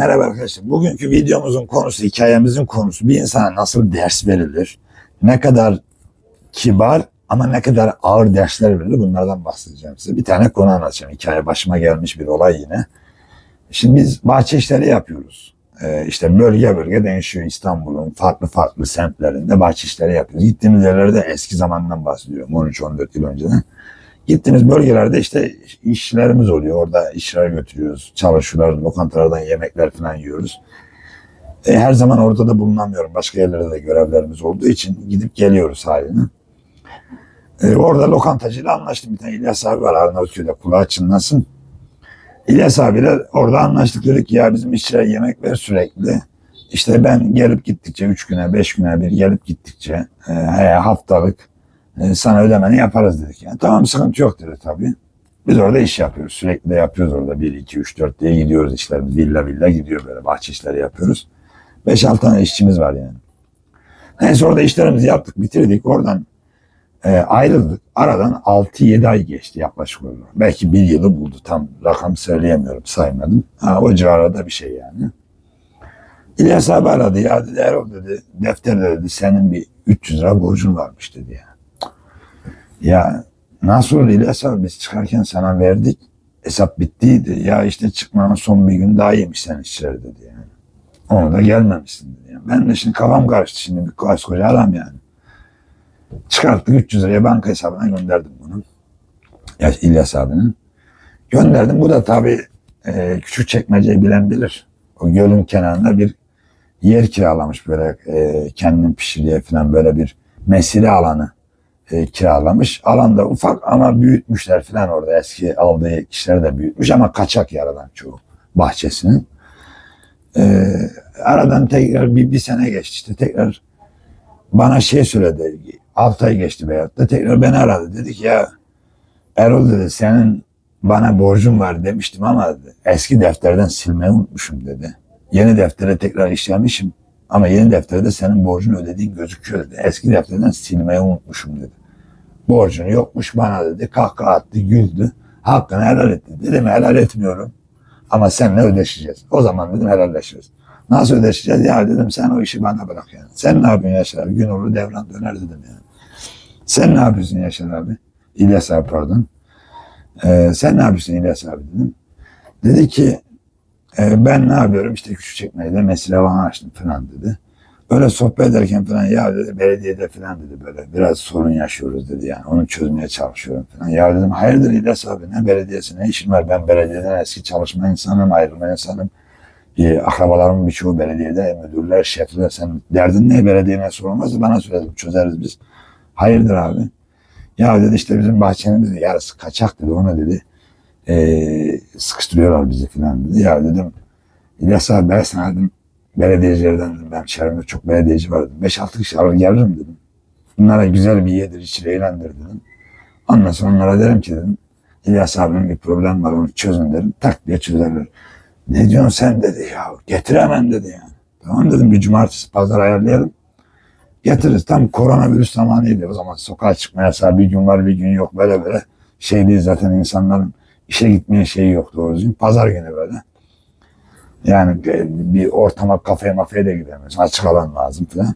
Merhaba arkadaşlar. Bugünkü videomuzun konusu, hikayemizin konusu bir insana nasıl ders verilir? Ne kadar kibar ama ne kadar ağır dersler verilir bunlardan bahsedeceğim size. Bir tane konu anlatacağım. Hikaye başıma gelmiş bir olay yine. Şimdi biz bahçe işleri yapıyoruz. Ee, işte bölge bölge değişiyor. İstanbul'un farklı farklı semtlerinde bahçe işleri yapıyoruz. Gittiğimiz yerlerde eski zamandan bahsediyorum. 13-14 yıl önceden. Gittiğimiz bölgelerde işte işlerimiz oluyor. Orada işler götürüyoruz. Çalışıyorlar. Lokantalardan yemekler falan yiyoruz. E, her zaman orada da bulunamıyorum. Başka yerlerde de görevlerimiz olduğu için gidip geliyoruz haline. E, orada lokantacıyla anlaştım. Bir tane İlyas abi var Arnavutköy'de kulağı çınlasın. İlyas abiyle orada anlaştık dedik ya bizim işçiler yemek ver sürekli. İşte ben gelip gittikçe üç güne beş güne bir gelip gittikçe e, haftalık e, sana ödemeni yaparız dedik. Yani tamam sıkıntı yok dedi tabii. Biz orada iş yapıyoruz. Sürekli de yapıyoruz orada. 1, 2, 3, 4 diye gidiyoruz işlerimiz. Villa villa gidiyor böyle bahçe işleri yapıyoruz. 5-6 tane işçimiz var yani. Neyse orada işlerimizi yaptık bitirdik. Oradan e, ayrıldık. Aradan 6-7 ay geçti yaklaşık olarak. Belki bir yılı buldu. Tam rakam söyleyemiyorum saymadım. Ha, o civarda bir şey yani. İlyas abi aradı ya dedi Erol dedi defterde dedi senin bir 300 lira borcun varmış dedi ya. Ya nasıl abi biz çıkarken sana verdik. Hesap bittiydi. Ya işte çıkmanın son bir gün daha yemişsen içeri dedi yani. Onu da gelmemişsin dedi. Yani. Ben de şimdi kafam karıştı şimdi bir koskoca adam yani. Çıkarttık 300 liraya banka hesabına gönderdim bunu. Ya İlyas abinin. Gönderdim. Bu da tabii e, küçük çekmeceyi bilen bilir. O gölün kenarında bir yer kiralamış böyle e, kendinin pişirdiği falan böyle bir mesire alanı e, kiralamış. Alanda ufak ama büyütmüşler falan orada eski aldığı kişiler de büyütmüş ama kaçak yaradan çoğu bahçesinin. E, aradan tekrar bir, bir sene geçti işte tekrar bana şey söyledi 6 ay geçti veyahut da tekrar beni aradı dedi ki ya Erol dedi senin bana borcun var demiştim ama eski defterden silmeyi unutmuşum dedi. Yeni deftere tekrar işlemişim ama yeni defterde senin borcunu ödediğin gözüküyor dedi. Eski defterden silmeyi unutmuşum dedi. Borcun yokmuş bana dedi. Kahkaha attı, güldü. Hakkını helal etti. Dedim helal etmiyorum. Ama seninle ödeşeceğiz. O zaman dedim helalleşiriz. Nasıl ödeşeceğiz? Ya dedim sen o işi bana bırak yani. Sen ne yapıyorsun Yaşar abi? Gün olur devran döner dedim yani. Sen ne yapıyorsun Yaşar abi? İlyas abi pardon. Ee, sen ne yapıyorsun İlyas abi dedim. Dedi ki e, ben ne yapıyorum işte küçük çekmeyede mesele falan açtım falan dedi. Böyle sohbet ederken falan ya dedi belediyede falan dedi böyle biraz sorun yaşıyoruz dedi yani onu çözmeye çalışıyorum falan. Ya dedim hayırdır İlyas abi ne belediyesi ne işin var ben belediyeden eski çalışma insanım ayrılma insanım. E, akrabalarımın birçoğu belediyede müdürler şefler sen derdin ne belediyene sorulmazsa bana söyledim çözeriz biz. Hayırdır abi. Ya dedi işte bizim bahçenin dedi, yarısı kaçak dedi ona dedi. E, sıkıştırıyorlar bizi falan dedi. Ya dedim İlyas abi ben sana dedim belediyecilerden ben çevremde çok belediyeci var dedim. 5-6 kişi alır gelirim dedim. Bunlara güzel bir yedir içir eğlendir dedim. Ondan sonra onlara derim ki dedim İlyas abinin bir problem var onu çözün dedim. Tak diye çözerler. Ne diyorsun sen dedi ya getiremem dedi yani. Tamam dedim bir cumartesi pazar ayarlayalım. Getiririz. Tam koronavirüs zamanıydı o zaman. Sokağa çıkma yasağı bir gün var bir gün yok böyle böyle. Şey değil zaten insanların işe gitmeye şeyi yok doğru düzgün. Pazar günü böyle. Yani bir ortama kafeye mafeye de gidemiyorsun. Açık alan lazım falan.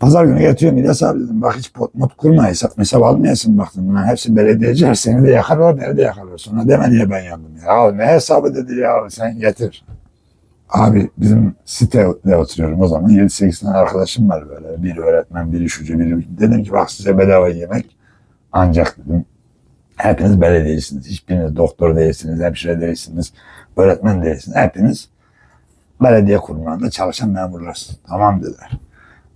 Pazar günü getiriyorum İlyas abi dedim. Bak hiç pot mot kurma hesap hesap almayasın baktım. Bunlar hepsi belediyeciler. Seni de yakarlar beni de yakarlar. Sonra deme niye ben yandım ya. Ne hesabı dedi ya sen getir. Abi bizim sitede oturuyorum o zaman. 7-8 tane arkadaşım var böyle. Biri öğretmen, biri şucu, biri... Dedim ki bak size bedava yemek. Ancak dedim hepiniz belediyecisiniz. Hiçbiriniz doktor değilsiniz, hemşire değilsiniz, öğretmen değilsiniz. Hepiniz belediye kurumlarında çalışan memurlarsınız. Tamam dediler.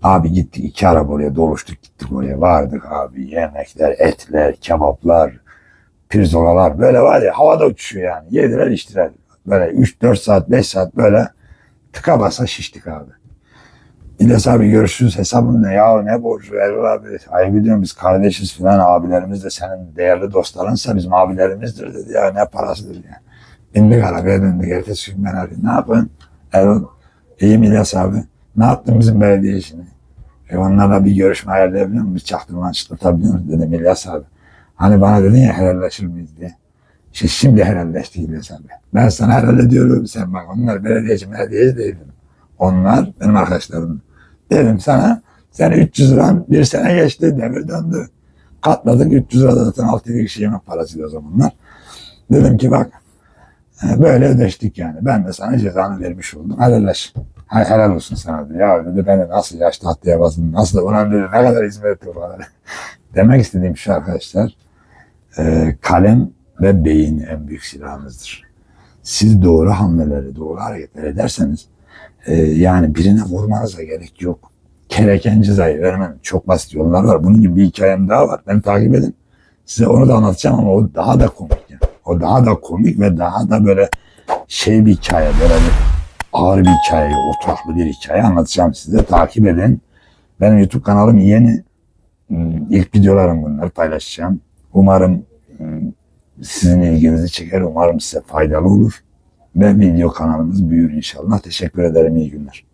Abi gittik iki araba oraya doluştuk gittik oraya vardık abi yemekler, etler, kebaplar, pirzolalar böyle var ya havada uçuşuyor yani. Yediler içtiler. Böyle 3-4 saat 5 saat böyle tıka basa şiştik abi. İlyas abi görüşürüz hesabın ne ya ne borcu Erol abi. Ay biliyorum biz kardeşiz filan abilerimiz de senin değerli dostlarınsa bizim abilerimizdir dedi ya ne parası dedi ya. Bindik arabaya döndük ertesi gün ben arayayım ne yapın Erol iyiyim İlyas abi. Ne yaptın bizim belediye işini? E onlarla bir görüşme ayarlayabiliyor muyuz? Çaktırmadan çıtlatabiliyor muyuz? Dedim İlyas abi. Hani bana dedin ya helalleşir miyiz diye. İşte şimdi helalleştik diyor sen. Ben sana helal ediyorum sen bak onlar belediyeci belediyeci değilim. Onlar benim arkadaşlarım. Dedim sana sen 300 liran bir sene geçti devir döndü. Katladık 300 lira zaten 6 kişi yemek parasıydı o zamanlar. Dedim ki bak e, böyle ödeştik yani. Ben de sana cezanı vermiş oldum. Helalleş. Hay helal olsun sana dedi. Ya dedi beni nasıl yaş tahtaya bastın, nasıl ulan dedi ne kadar hizmet etti falan. Demek istediğim şu arkadaşlar, e, kalem ve beyin en büyük silahımızdır. Siz doğru hamleleri, doğru hareketler ederseniz, e, yani birine vurmanıza gerek yok. Kereken cezayı vermenin çok basit yollar var. Bunun gibi bir hikayem daha var. Beni takip edin. Size onu da anlatacağım ama o daha da komik. Yani. O daha da komik ve daha da böyle şey bir hikaye. Böyle bir ağır bir hikaye, oturaklı bir hikaye anlatacağım size. Takip edin. Benim YouTube kanalım yeni. Hmm, İlk videolarım bunları paylaşacağım. Umarım hmm, sizin ilginizi çeker. Umarım size faydalı olur. Ve video kanalımız büyür inşallah. Teşekkür ederim. İyi günler.